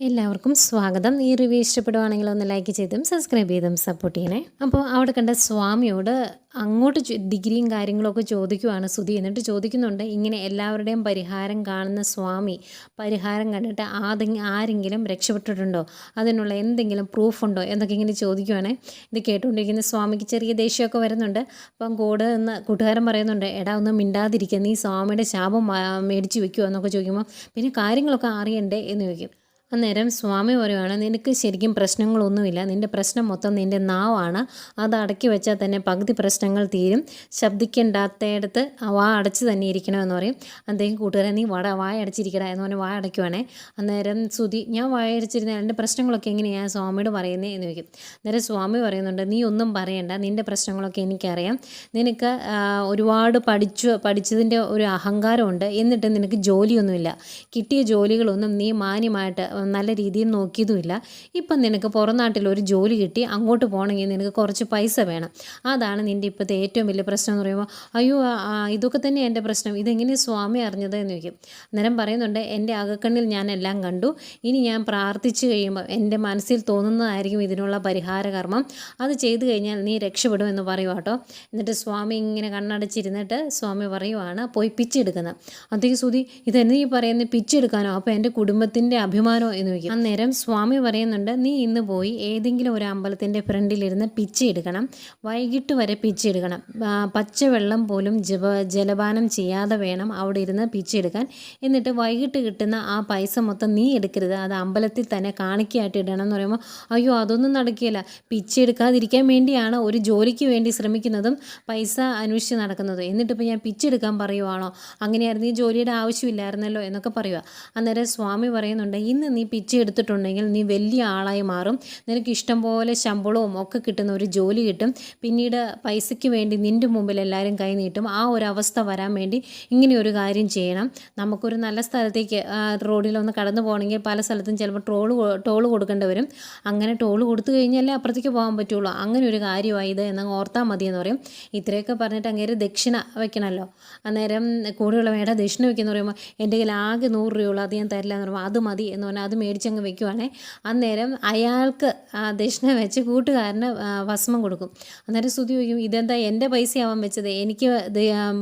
എല്ലാവർക്കും സ്വാഗതം. ഈ റിവ്യൂ ഇഷ്ടപ്പെടുവാണെങ്കിൽ ഒന്ന് ലൈക്ക് ചെയ്തും സബ്സ്ക്രൈബ് ചെയ്തും സപ്പോർട്ട് ചെയ്യണേ. അപ്പോൾ അവിടെ കണ്ട സ്വാമിയോട് അങ്ങോട്ട് ഡിഗ്രിയും കാര്യങ്ങളൊക്കെ ചോദിക്കുവാണ് സുധി. എന്നിട്ട് ചോദിക്കുന്നുണ്ട് ഇങ്ങനെ എല്ലാവരുടെയും പരിഹാരം കാണുന്ന സ്വാമി പരിഹാരം കണ്ടിട്ട് ആതെ ആരെങ്കിലും രക്ഷപ്പെട്ടിട്ടുണ്ടോ? അതിനുള്ള എന്തെങ്കിലും പ്രൂഫുണ്ടോ എന്നൊക്കെ ഇങ്ങനെ ചോദിക്കുവാണേ. ഇത് കേട്ടുകൊണ്ടിരിക്കുന്ന സ്വാമിക്ക് ചെറിയ ദേഷ്യമൊക്കെ വരുന്നുണ്ട്. അപ്പം കൂടെ നിന്ന് കൂട്ടുകാരൻ പറയുന്നുണ്ട് എടാ ഒന്ന് മിണ്ടാതിരിക്കുക നീ സ്വാമിയുടെ ശാപം മേടിച്ച് വെക്കുമോ എന്നൊക്കെ ചോദിക്കുമ്പോൾ പിന്നെ കാര്യങ്ങളൊക്കെ അറിയണ്ടേ? എന്ന് ചോദിക്കും. അന്നേരം സ്വാമി പറയുവാണ് നിനക്ക് ശരിക്കും പ്രശ്നങ്ങളൊന്നുമില്ല. നിന്റെ പ്രശ്നം മൊത്തം നിന്റെ നാവാണ്. അത് അടക്കി വെച്ചാൽ തന്നെ പകുതി പ്രശ്നങ്ങൾ തീരും. ശബ്ദിക്കേണ്ടാത്തയിടത്ത് വാ അടച്ച് തന്നെ ഇരിക്കണമെന്ന് പറയും. അദ്ദേഹം കൂട്ടുകാരൻ നീ വട വായ അടച്ചിരിക്കട എന്ന് പറഞ്ഞ് വായ അടയ്ക്കുവാണേ. അന്നേരം സുതി ഞാൻ വായ അടച്ചിരുന്ന എന്റെ പ്രശ്നങ്ങളൊക്കെ എങ്ങനെയാണ് സ്വാമിയോട് പറയുന്നത് എന്ന് ചോദിക്കും. അന്നേരം സ്വാമി പറയുന്നുണ്ട് നീ ഒന്നും പറയണ്ട. നിന്റെ പ്രശ്നങ്ങളൊക്കെ എനിക്കറിയാം. നിനക്ക് ഒരുപാട് പഠിച്ചു പഠിച്ചതിന്റെ ഒരു അഹങ്കാരമുണ്ട്. എന്നിട്ട് നിനക്ക് ജോലിയൊന്നുമില്ല. കിട്ടിയ ജോലികളൊന്നും നീ മാന്യമായിട്ട് നല്ല രീതിയിൽ നോക്കിയതുമില്ല. ഇപ്പം നിനക്ക് പുറം നാട്ടിൽ ഒരു ജോലി കിട്ടി അങ്ങോട്ട് പോകണമെങ്കിൽ നിനക്ക് കുറച്ച് പൈസ വേണം. അതാണ് നിന്റെ ഇപ്പോഴത്തെ ഏറ്റവും വലിയ പ്രശ്നം എന്ന് പറയുമ്പോൾ അയ്യോ ഇതൊക്കെ തന്നെ എന്റെ പ്രശ്നം. ഇതെങ്ങനെ സ്വാമി അറിഞ്ഞത് എന്ന് ചോദിക്കും. അന്നേരം പറയുന്നുണ്ട് എന്റെ അകക്കണ്ണിൽ ഞാൻ എല്ലാം കണ്ടു. ഇനി ഞാൻ പ്രാർത്ഥിച്ചു കഴിയുമ്പോൾ എന്റെ മനസ്സിൽ തോന്നുന്നതായിരിക്കും ഇതിനുള്ള പരിഹാര കർമ്മം അത് ചെയ്തു കഴിഞ്ഞാൽ നീ രക്ഷപ്പെടും എന്ന് പറയുക കേട്ടോ എന്നിട്ട് സ്വാമി ഇങ്ങനെ കണ്ണടച്ചിരുന്നിട്ട് സ്വാമി പറയുവാണ് പോയി പിച്ചെടുക്കുന്നത് അത്തേക്ക് സുതി ഇതെന്നെ ഈ പറയുന്നത് പിച്ചെടുക്കാനോ? അപ്പോൾ എന്റെ കുടുംബത്തിന്റെ അഭിമാനമോ എന്ന് ചോദിക്കും അന്നേരം സ്വാമി പറയുന്നുണ്ട് നീ ഇന്ന് പോയി ഏതെങ്കിലും ഒരു അമ്പലത്തിന്റെ ഫ്രണ്ടിലിരുന്ന് പിച്ചെടുക്കണം വൈകിട്ട് വരെ പിച്ചെടുക്കണം പച്ചവെള്ളം പോലും ജപ ജലപാനം ചെയ്യാതെ വേണം അവിടെ ഇരുന്ന് പിച്ചെടുക്കാൻ എന്നിട്ട് വൈകിട്ട് കിട്ടുന്ന ആ പൈസ മൊത്തം നീ എടുക്കരുത്. അത് അമ്പലത്തിൽ തന്നെ കാണിക്കയായിട്ട് ഇടണം എന്ന് പറയുമ്പോൾ അയ്യോ അതൊന്നും നടക്കുകയില്ല. പിച്ചെടുക്കാതിരിക്കാൻ വേണ്ടിയാണ് ഒരു ജോലിക്ക് വേണ്ടി ശ്രമിക്കുന്നതും പൈസ അന്വേഷിച്ച് നടക്കുന്നതും. എന്നിട്ടിപ്പോൾ ഞാൻ പിച്ചെടുക്കാൻ പറയുവാണോ? അങ്ങനെയായിരുന്നു ഈ ജോലിയുടെ ആവശ്യമില്ലായിരുന്നല്ലോ എന്നൊക്കെ പറയുക അന്നേരം സ്വാമി പറയുന്നുണ്ട് ഇന്ന് പിച്ചെ എടുത്തിട്ടുണ്ടെങ്കിൽ നീ വലിയ ആളായി മാറും. നിനക്ക് ഇഷ്ടം പോലെ ശമ്പളവും ഒക്കെ കിട്ടുന്ന ഒരു ജോലി കിട്ടും. പിന്നീട് പൈസയ്ക്ക് വേണ്ടി നിന്റെ മുമ്പിൽ എല്ലാവരും കൈ നീട്ടും. ആ ഒരു അവസ്ഥ വരാൻ വേണ്ടി ഇങ്ങനെ ഒരു കാര്യം ചെയ്യണം. നമുക്കൊരു നല്ല സ്ഥലത്തേക്ക് റോഡിലൊന്ന് കടന്നു പോകണമെങ്കിൽ പല സ്ഥലത്തും ചിലപ്പോൾ ട്രോൾ ടോൾ കൊടുക്കേണ്ടി വരും. അങ്ങനെ ടോൾ കൊടുത്തു കഴിഞ്ഞാലേ അപ്പുറത്തേക്ക് പോകാൻ പറ്റുള്ളൂ. അങ്ങനെ ഒരു കാര്യമായി ഇത് എന്നങ്ങ് ഓർത്താൽ മതി എന്ന് പറയും. ഇത്രയൊക്കെ പറഞ്ഞിട്ട് അങ്ങേര് ദക്ഷിണ വെക്കണമല്ലോ അന്നേരം കൂടെയുള്ള വേണ്ട ദക്ഷിണ വെക്കുന്ന പറയുമ്പോൾ എന്റെ കയ്യിൽ ആകെ നൂറ് രൂപയുള്ളൂ. അത് ഞാൻ തരില്ല എന്ന് പറയുമ്പോൾ അത് മതി എന്ന് പറഞ്ഞാൽ അത് മേടിച്ചങ്ങ് വെക്കുവാണേ. അന്നേരം അയാൾക്ക് ദക്ഷിണ വെച്ച് കൂട്ടുകാരന് ഭസ്മം കൊടുക്കും. അന്നേരം സ്തുതി ചോദിക്കും ഇതെന്താ എന്റെ പൈസയാവാൻ വെച്ചത്? എനിക്ക്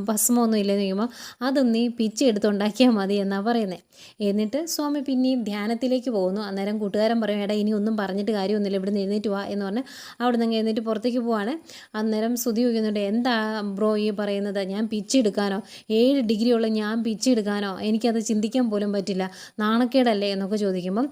ഭസ്മമൊന്നും ഇല്ലെന്ന് ചോദിക്കുമ്പോൾ അതൊന്ന് നീ പിച്ചി എടുത്തുണ്ടാക്കിയാൽ മതി എന്നാണ് പറയുന്നത് എന്നിട്ട് സ്വാമി പിന്നെയും ധ്യാനത്തിലേക്ക് പോകുന്നു. അന്നേരം കൂട്ടുകാരൻ പറയും എടാ ഇനി ഒന്നും പറഞ്ഞിട്ട് കാര്യമൊന്നുമില്ല. ഇവിടെ നിന്ന് എഴുന്നേറ്റ് വാ എന്ന് പറഞ്ഞ് അവിടെ നിന്ന് എഴുന്നേറ്റ് പുറത്തേക്ക് പോവാണ്. അന്നേരം സ്തുതി ചോദിക്കുന്നുണ്ട് എന്താ ബ്രോ ഈ പറയുന്നത്? ഞാൻ പിച്ചെടുക്കാനോ ഏഴ് ഡിഗ്രി ഉള്ള ഞാൻ പിച്ചെടുക്കാനോ എനിക്കത് ചിന്തിക്കാൻ പോലും പറ്റില്ല. നാണക്കേടല്ലേ? എന്നൊക്കെ ചോദിക്കുമ്പം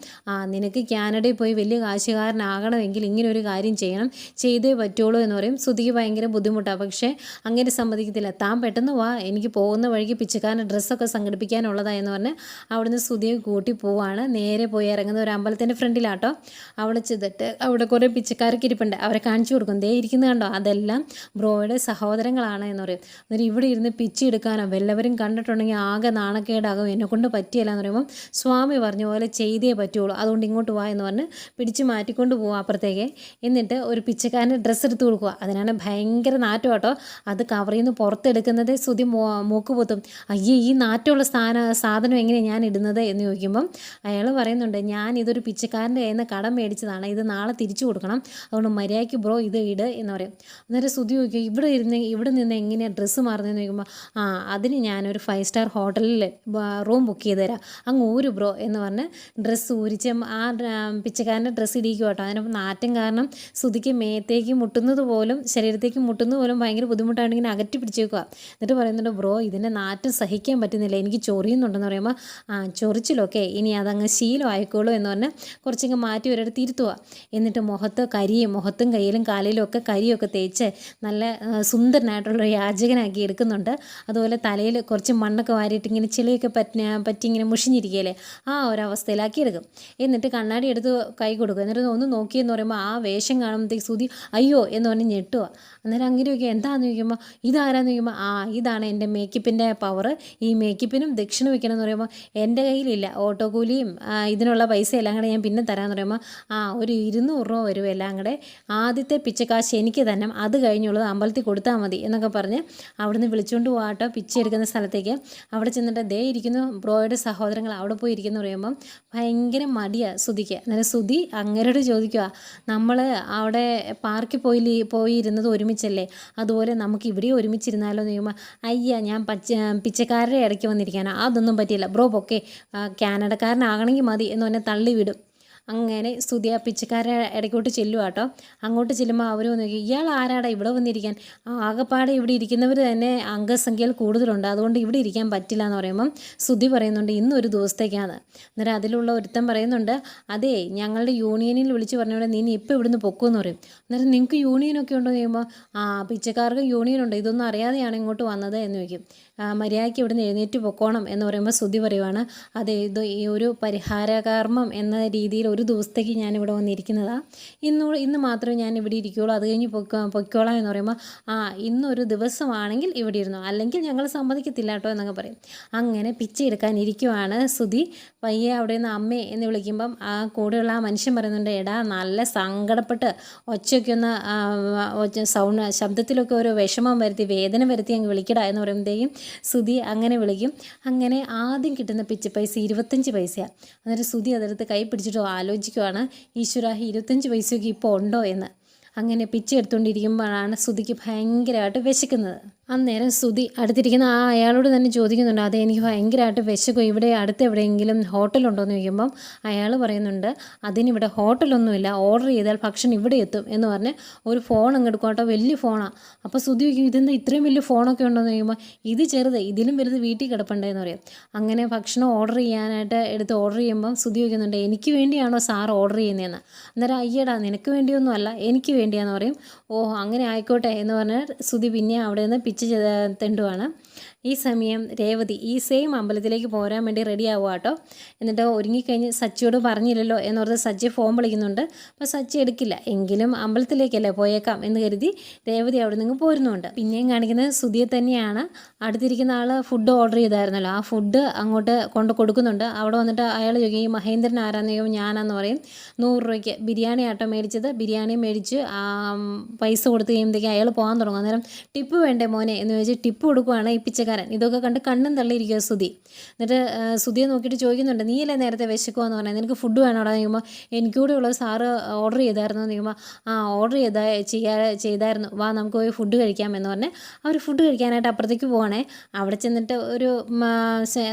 നിനക്ക് കാനഡയിൽ പോയി വലിയ കാശുകാരനാകണമെങ്കിൽ ഇങ്ങനെ ഒരു കാര്യം ചെയ്യണം. ചെയ്തേ പറ്റുള്ളൂ എന്ന് പറയും. സ്തുതിക്ക് ഭയങ്കര ബുദ്ധിമുട്ടാണ് പക്ഷേ അങ്ങനെ സമ്മതിക്കത്തില്ല. താൻ പെട്ടെന്ന് വാ. എനിക്ക് പോകുന്ന വഴിക്ക് പിച്ചക്കാരന്റെ ഡ്രസ്സൊക്കെ സംഘടിപ്പിക്കാനുള്ളതായെന്ന് പറഞ്ഞ് അവിടുന്ന് സ്തുതിയെ കൂട്ടി പോവാണ്. നേരെ പോയി ഇറങ്ങുന്ന ഒരു അമ്പലത്തിന്റെ ഫ്രണ്ടിലാട്ടോ. അവിടെ ചെന്നിട്ട് അവിടെ കുറേ പിച്ചക്കാരൊക്കെ ഇരിപ്പുണ്ട്. അവരെ കാണിച്ചു കൊടുക്കും. ദേ ഇരിക്കുന്നത് കണ്ടോ? അതെല്ലാം ബ്രോയുടെ സഹോദരങ്ങളാണ് എന്ന് പറയും. അന്നേരം ഇവിടെ ഇരുന്ന് പിച്ചി എടുക്കാനോ വല്ലവരും കണ്ടിട്ടുണ്ടെങ്കിൽ ആകെ നാണക്കേടാകും. എന്നെ കൊണ്ട് പറ്റിയല്ല എന്ന് പറയുമ്പോൾ സ്വാമി പറഞ്ഞ പോലെ ചെയ്തേ പറ്റുള്ളൂ. അതുകൊണ്ട് ഇങ്ങോട്ട് വാ എന്ന് പറഞ്ഞ് പിടിച്ച് മാറ്റിക്കൊണ്ട് പോവാം അപ്പുറത്തേക്ക്. എന്നിട്ട് ഒരു പിച്ചക്കാരന്റെ ഡ്രസ്സ് എടുത്ത് കൊടുക്കുക. അതിനാണ് ഭയങ്കര നാറ്റം കേട്ടോ. അത് കവറിൽ നിന്ന് പുറത്തെടുക്കുന്നത്. സ്തുതി മൂക്ക് പൊത്തും. അയ്യേ ഈ നാറ്റമുള്ള സ്ഥാന സാധനം എങ്ങനെയാണ് ഞാൻ ഇടുന്നത് എന്ന് ചോദിക്കുമ്പം അയാൾ പറയുന്നുണ്ട് ഞാൻ ഇതൊരു പിച്ചക്കാരന്റെ കയ്യിൽ നിന്ന് കടം മേടിച്ചതാണ്. ഇത് നാളെ തിരിച്ചു കൊടുക്കണം. അതുകൊണ്ട് മര്യാദയ്ക്ക് ബ്രോ ഇത് ഇട് എന്ന് പറയും. അന്നേരം സ്തുതി ചോദിക്കും ഇവിടെ ഇരുന്ന് ഇവിടെ നിന്ന് എങ്ങനെയാണ് ഡ്രസ്സ് മാറുന്നതെന്ന് ചോദിക്കുമ്പോൾ ആ അതിന് ഞാനൊരു ഫൈവ് സ്റ്റാർ ഹോട്ടലിൽ റൂം ബുക്ക് ചെയ്ത് തരാം. അങ്ങ് ഊര് ബ്രോ എന്ന് പറഞ്ഞ് ഡ്രസ്സ് ഊരിച്ച് ആ പിച്ചക്കാരന്റെ ഡ്രസ്സ് ഇടിക്കും കേട്ടോ അതിനപ്പം നാറ്റം കാരണം സ്തുതിക്ക് മേത്തേക്ക് മുട്ടുന്നത് പോലും ശരീരത്തേക്ക് മുട്ടുന്നത് പോലും ഭയങ്കര ബുദ്ധിമുട്ടായിട്ട് ഇങ്ങനെ അകറ്റി പിടിച്ചേക്കുക എന്നിട്ട് പറയുന്നുണ്ട് ബ്രോ ഇതിന്റെ നാറ്റം സഹിക്കാൻ പറ്റുന്നില്ല. എനിക്ക് ചൊറിയുന്നുണ്ടെന്ന് പറയുമ്പോൾ ആ ചൊറിച്ചിലൊക്കെ ഇനി അതങ്ങ് ശീലം ആയിക്കോളൂ എന്ന് പറഞ്ഞ് കുറച്ചങ്ങ് മാറ്റി ഒരിടത്ത് ഇരുത്തുക എന്നിട്ട് മുഖത്ത് കരിയും മുഖത്തും കയ്യിലും കാലിലും ഒക്കെ കരിയൊക്കെ തേച്ച് നല്ല ആ, സുന്ദരനായിട്ടുള്ള യാചകനാക്കി എടുക്കുന്നുണ്ട്. അതുപോലെ തലയിൽ കുറച്ച് മണ്ണൊക്കെ വാരിയിട്ട് ഇങ്ങനെ ചെളിയൊക്കെ പറ്റി പറ്റി ഇങ്ങനെ മുഷിഞ്ഞിരിക്കുകയല്ലേ? ആ ഒരവസ്ഥയിൽ അവസ്ഥയിലാക്കി എടുക്കും എന്നിട്ട് കണ്ണാടി എടുത്ത് കൈ കൊടുക്കും. എന്നിട്ട് ഒന്ന് നോക്കിയെന്ന് പറയുമ്പോൾ ആ വേഷം കാണുമ്പോഴത്തേക്ക് സുതി അയ്യോ എന്ന് പറഞ്ഞ് ഞെട്ടുക. അന്നേരം അങ്ങനെ ചോദിക്കുക എന്താണെന്ന് ചോദിക്കുമ്പോൾ ഇതാരാന്ന്? ചോദിക്കുമ്പോൾ ആ ഇതാണ് എന്റെ മേക്കപ്പിന്റെ പവർ ഈ മേക്കപ്പിനും ദക്ഷിണ വെക്കണം എന്ന് പറയുമ്പോൾ എന്റെ കയ്യിലില്ല. ഓട്ടോ കൂലിയും ഇതിനുള്ള പൈസ എല്ലാം കൂടെ ഞാൻ പിന്നെ തരാമെന്ന് പറയുമ്പോൾ ആ ഒരു ഇരുന്നൂറ് രൂപ വരും എല്ലാം കൂടെ. ആദ്യത്തെ പിച്ചക്കാശ് എനിക്ക് തന്നെ അത് കഴിഞ്ഞുള്ളത് അമ്പലത്തിൽ കൊടുത്താൽ മതി എന്നൊക്കെ പറഞ്ഞ് അവിടുന്ന് വിളിച്ചുകൊണ്ട് പോകാട്ടോ പിച്ച എടുക്കുന്ന സ്ഥലത്തേക്ക്. അവിടെ ചെന്നിട്ട് ദേ ഇരിക്കുന്നു. ബ്രോയുടെ സഹോദരങ്ങൾ അവിടെ പോയി ഇരിക്കുന്നു പറയുമ്പം ഭയങ്കര മടിയാണ് ശ്രുതിക്ക്. അന്നേരം ശ്രുതി അങ്ങരോട് ചോദിക്കുക നമ്മൾ അവിടെ പാർക്കിൽ പോയി പോയി ഇരുന്നത് ഒരുമിച്ചല്ലേ? അതുപോലെ നമുക്ക് ഇവിടെ ഒരുമിച്ചിരുന്നാലോ? എന്ന് അയ്യ ഞാൻ പച്ച പിച്ചക്കാരുടെ ഇടയ്ക്ക് വന്നിരിക്കാനാണ് അതൊന്നും പറ്റിയില്ല. ബ്രോ പൊക്കെ. കാനഡക്കാരനാകണമെങ്കിൽ മതി. എന്ന് പറഞ്ഞാൽ തള്ളി വിടും അങ്ങനെ സ്തുതി ആ പിച്ചക്കാരെ ഇടയ്ക്കോട്ട് ചെല്ലുക കേട്ടോ അങ്ങോട്ട് ചെല്ലുമ്പോൾ അവർ നോക്കി ഇയാൾ ആരാടാ ഇവിടെ വന്നിരിക്കാൻ? ആകപ്പാടെ ഇവിടെ ഇരിക്കുന്നവർ തന്നെ അംഗസംഖ്യയിൽ കൂടുതലുണ്ട്. അതുകൊണ്ട് ഇവിടെ ഇരിക്കാൻ പറ്റില്ല എന്ന് പറയുമ്പം സ്തുതി പറയുന്നുണ്ട് ഇന്നൊരു ദിവസത്തേക്കാണ്. എന്നിട്ട് അതിലുള്ള ഒരുത്തൻ പറയുന്നുണ്ട് അതെ ഞങ്ങളുടെ യൂണിയനിൽ വിളിച്ച് പറഞ്ഞുകൊണ്ട് നീ ഇപ്പോൾ ഇവിടുന്ന് പൊക്കുമെന്ന് പറയും. അന്നേരം നിങ്ങൾക്ക് യൂണിയനൊക്കെ ഉണ്ടോ എന്ന് ചോദിക്കുമ്പോൾ ആ പിച്ചക്കാർക്ക് യൂണിയൻ ഉണ്ട് ഇതൊന്നും അറിയാതെയാണ് ഇങ്ങോട്ട് വന്നത് എന്ന് ചോദിക്കും. മര്യാദയ്ക്ക് ഇവിടുന്ന് എഴുന്നേറ്റ് പൊക്കോണം എന്ന് പറയുമ്പോൾ സ്തുതി പറയുവാണ്. അതെ ഇത് ഈ ഒരു പരിഹാരകർമ്മം എന്ന രീതിയിൽ ഒരു ദിവസത്തേക്ക് ഞാൻ ഇവിടെ വന്നിരിക്കുന്നതാണ് ഇന്ന് ഇന്ന് മാത്രമേ ഞാൻ ഇവിടെ ഇരിക്കുകയുള്ളൂ അത് കഴിഞ്ഞ് പൊക്കോ പൊയ്ക്കോളാം എന്ന് പറയുമ്പോൾ ആ ഇന്നൊരു ദിവസമാണെങ്കിൽ ഇവിടെ ഇരുന്നു. അല്ലെങ്കിൽ ഞങ്ങൾ സമ്മതിക്കത്തില്ല കേട്ടോ എന്നൊക്കെ പറയും. അങ്ങനെ പിച്ച എടുക്കാൻ ഇരിക്കുവാണ് ശ്രുതി. പയ്യെ അവിടെ നിന്ന് അമ്മേ എന്ന് വിളിക്കുമ്പം ആ കൂടെയുള്ള ആ മനുഷ്യൻ പറയുന്നുണ്ട് എടാ നല്ല സങ്കടപ്പെട്ട് ഒച്ചയൊക്കെ ഒന്ന് സൗണ്ട് ശബ്ദത്തിലൊക്കെ ഒരു വിഷമം വരുത്തി വേദന വരുത്തി അങ്ങ് വിളിക്കടാ എന്ന് പറയുമ്പോഴത്തേക്കും സുധി അങ്ങനെ വിളിക്കും. അങ്ങനെ ആദ്യം കിട്ടുന്ന പിച്ച പൈസ ഇരുപത്തഞ്ച് പൈസയാണ് അന്നേരം സുധി അതെടുത്ത് കൈ പിടിച്ചിട്ടോ ആലോചിക്കുവാണ് ഈശ്വരാഹി ഇരുപത്തഞ്ച് പൈസയൊക്കെ ഇപ്പോൾ ഉണ്ടോ? എന്ന്. അങ്ങനെ പിച്ച എടുത്തുകൊണ്ടിരിക്കുമ്പോഴാണ് സുധിക്ക് ഭയങ്കരമായിട്ട് വിശക്കുന്നത്. അന്നേരം സുതി അടുത്തിരിക്കുന്ന ആ അയാളോട് തന്നെ ചോദിക്കുന്നുണ്ട്. അതെ എനിക്ക് ഭയങ്കരമായിട്ട് വിശക്കും. ഇവിടെ അടുത്ത് എവിടെയെങ്കിലും ഹോട്ടലുണ്ടോ എന്ന് ചോദിക്കുമ്പം അയാൾ പറയുന്നുണ്ട് അതിനിവിടെ ഹോട്ടലൊന്നുമില്ല ഓർഡർ ചെയ്താൽ ഭക്ഷണം ഇവിടെ എത്തും. എന്ന് പറഞ്ഞ് ഒരു ഫോൺ അങ്ങ് എടുക്കും വലിയ ഫോണാണ് അപ്പോൾ സുതി ചോദിക്കും ഇതെന്താ ഇത്രയും വലിയ ഫോണൊക്കെ ഉണ്ടോ? എന്ന് ചോദിക്കുമ്പോൾ ഇത് ചെറുത് ഇതിലും വലുത് വീട്ടിൽ കിടപ്പുണ്ടെന്ന് പറയും. അങ്ങനെ ഭക്ഷണം ഓർഡർ ചെയ്യാനായിട്ട് എടുത്ത് ഓർഡർ ചെയ്യുമ്പം സുതി ചോദിക്കുന്നുണ്ട് എനിക്ക് വേണ്ടിയാണോ സാർ ഓർഡർ ചെയ്യുന്നതെന്ന്? അന്നേരം അയ്യടാ നിനക്ക് വേണ്ടിയൊന്നും അല്ല എനിക്ക് വേണ്ടിയാന്ന് പറയും. ഓ അങ്ങനെ ആയിക്കോട്ടെ എന്ന് പറഞ്ഞാൽ സുതി പിന്നെ അവിടെ നിന്ന് പിച്ച് തെണ്ടുവാണ്. ഈ സമയം രേവതി ഈ സെയിം അമ്പലത്തിലേക്ക് പോരാൻ വേണ്ടി റെഡി ആവുക കേട്ടോ എന്നിട്ട് ഒരുങ്ങിക്കഴിഞ്ഞ് സച്ചിയോട് പറഞ്ഞില്ലല്ലോ എന്നോർത്ത് സച്ചി ഫോൺ വിളിക്കുന്നുണ്ട്. അപ്പോൾ സച്ചി എടുക്കില്ല. എങ്കിലും അമ്പലത്തിലേക്കല്ലേ പോയേക്കാം എന്ന് കരുതി രേവതി അവിടെ നിന്ന് പോരുന്നുണ്ട്. പിന്നെയും കാണിക്കുന്നത് സുധിയെ തന്നെയാണ്. അടുത്തിരിക്കുന്ന ആൾ ഫുഡ് ഓർഡർ ചെയ്തായിരുന്നല്ലോ. ആ ഫുഡ് അങ്ങോട്ട് കൊണ്ട് കൊടുക്കുന്നുണ്ട്. അവിടെ വന്നിട്ട് അയാൾ ചോദിക്കും ഈ മഹേന്ദ്രൻ ആരാന്ന് ചോദിക്കും ഞാനാന്ന് പറയും. നൂറ് രൂപയ്ക്ക് ബിരിയാണി ആട്ടോ മേടിച്ചത്. ബിരിയാണി മേടിച്ച് പൈസ കൊടുത്ത് കഴിയുമ്പോഴത്തേക്കും അയാൾ പോകാൻ തുടങ്ങും. അന്നേരം ടിപ്പ് വേണ്ടേ മോനെ? എന്ന് ചോദിച്ച് ടിപ്പ് കൊടുക്കുവാണ് ഈ ഇതൊക്കെ കണ്ട് കണ്ണും തള്ളിയിരിക്കുക സുധി. എന്നിട്ട് സുധിയെ നോക്കിയിട്ട് ചോദിക്കുന്നുണ്ട് നീയല്ലേ നേരത്തെ വിശക്കുവാന്ന് പറഞ്ഞാൽ നിനക്ക് ഫുഡ് വേണോടാ? ചോദിക്കുമ്പോൾ എനിക്കൂടെ ഉള്ള സാറ് ഓർഡർ ചെയ്തായിരുന്നു. എന്ന് ചോദിക്കുമ്പോൾ ആ ഓർഡർ ചെയ്താ ചെയ്യാ ചെയ്തായിരുന്നു. വാ നമുക്ക് പോയി ഫുഡ് കഴിക്കാമെന്ന് പറഞ്ഞ് അവർ ഫുഡ് കഴിക്കാനായിട്ട് അപ്പുറത്തേക്ക് പോകണേ അവിടെ ചെന്നിട്ട് ഒരു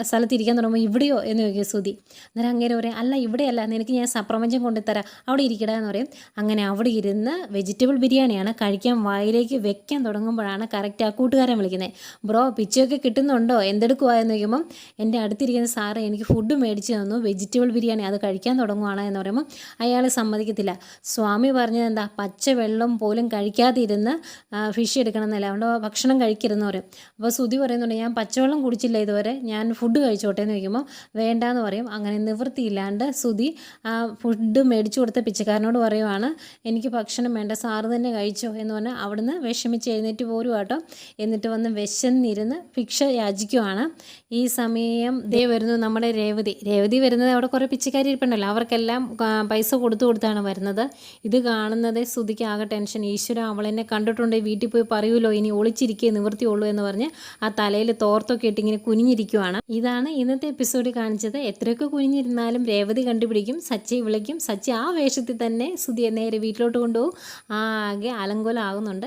സ്ഥലത്ത് ഇരിക്കാൻ തുടങ്ങുമ്പോൾ ഇവിടെയോ? എന്ന് ചോദിക്കും സുധി. അന്നേരം അങ്ങനെ പറയും അല്ല ഇവിടെയല്ല. നിനക്ക് ഞാൻ സപ്രപഞ്ചം കൊണ്ടുതരാം. അവിടെ ഇരിക്കടാ എന്ന് പറയും. അങ്ങനെ അവിടെ ഇരുന്ന് വെജിറ്റബിൾ ബിരിയാണിയാണ് കഴിക്കാൻ വായിലേക്ക് വെക്കാൻ തുടങ്ങുമ്പോഴാണ് കറക്റ്റ് ആ കൂട്ടുകാരൻ വിളിക്കുന്നത്. ബ്രോ പിച്ചയൊക്കെ കിട്ടുന്നുണ്ടോ? എന്തെടുക്കുവാ എന്ന് ചോദിക്കുമ്പം എന്റെ അടുത്തിരിക്കുന്ന സാറ് എനിക്ക് ഫുഡ് മേടിച്ച് തന്നു. വെജിറ്റബിൾ ബിരിയാണി അത് കഴിക്കാൻ തുടങ്ങുവാണ് എന്ന് പറയുമ്പോൾ അയാൾ സമ്മതിക്കത്തില്ല. സ്വാമി പറഞ്ഞത് എന്താ? പച്ചവെള്ളം പോലും കഴിക്കാതിരുന്ന് ഫിഷ് എടുക്കണം എന്നല്ല അതുകൊണ്ട് ഭക്ഷണം കഴിക്കരുതെന്ന് പറയും. അപ്പോൾ സുതി പറയുന്നുണ്ട് ഞാൻ പച്ചവെള്ളം കുടിച്ചില്ല ഇതുവരെ. ഞാൻ ഫുഡ് കഴിച്ചോട്ടെ എന്ന് ചോദിക്കുമ്പോൾ വേണ്ടാന്ന് പറയും. അങ്ങനെ നിവൃത്തിയില്ലാണ്ട് ആ ഫുഡ് മേടിച്ചു കൊടുത്ത പിച്ചക്കാരനോട് പറയുവാണ് എനിക്ക് ഭക്ഷണം വേണ്ട. സാറ് തന്നെ കഴിച്ചോ. എന്ന് പറഞ്ഞാൽ അവിടുന്ന് വിഷമിച്ച് എഴുന്നേറ്റ് പോരുവാട്ടോ. എന്നിട്ട് വന്ന് വിശന്നിരുന്ന് ഭിക്ഷ യാചിക്കുവാണ്. ഈ സമയം ദേ വരുന്നു നമ്മുടെ രേവതി. രേവതി വരുന്നത് അവിടെ കുറേ പിച്ചക്കാരി ഇരിപ്പുണ്ടല്ലോ. അവർക്കെല്ലാം പൈസ കൊടുത്തു കൊടുത്താണ് വരുന്നത്. ഇത് കാണുന്നത് ശ്രുതിക്ക് ആകെ ടെൻഷൻ. ഈശ്വര അവളെന്നെ കണ്ടിട്ടുണ്ട്. വീട്ടിൽ പോയി പറയൂലോ ഇനി ഒളിച്ചിരിക്കേ നിവൃത്തിയുള്ളൂ എന്ന് പറഞ്ഞ് ആ തലയിൽ തോർത്തൊക്കെ ഇട്ട് ഇങ്ങനെ കുനിഞ്ഞിരിക്കുവാണ്. ഇതാണ് ഇന്നത്തെ എപ്പിസോഡ് കാണിച്ചത്. എത്രയൊക്കെ കുനിഞ്ഞിരുന്നാലും രേവതി കണ്ടുപിടിക്കും. സച്ചി വിളിക്കും. സച്ചി ആ വേഷത്തിൽ തന്നെ ശ്രുതിയെ നേരെ വീട്ടിലോട്ട് കൊണ്ടുപോകും. ആകെ അലങ്കോലം ആകുന്നുണ്ട്.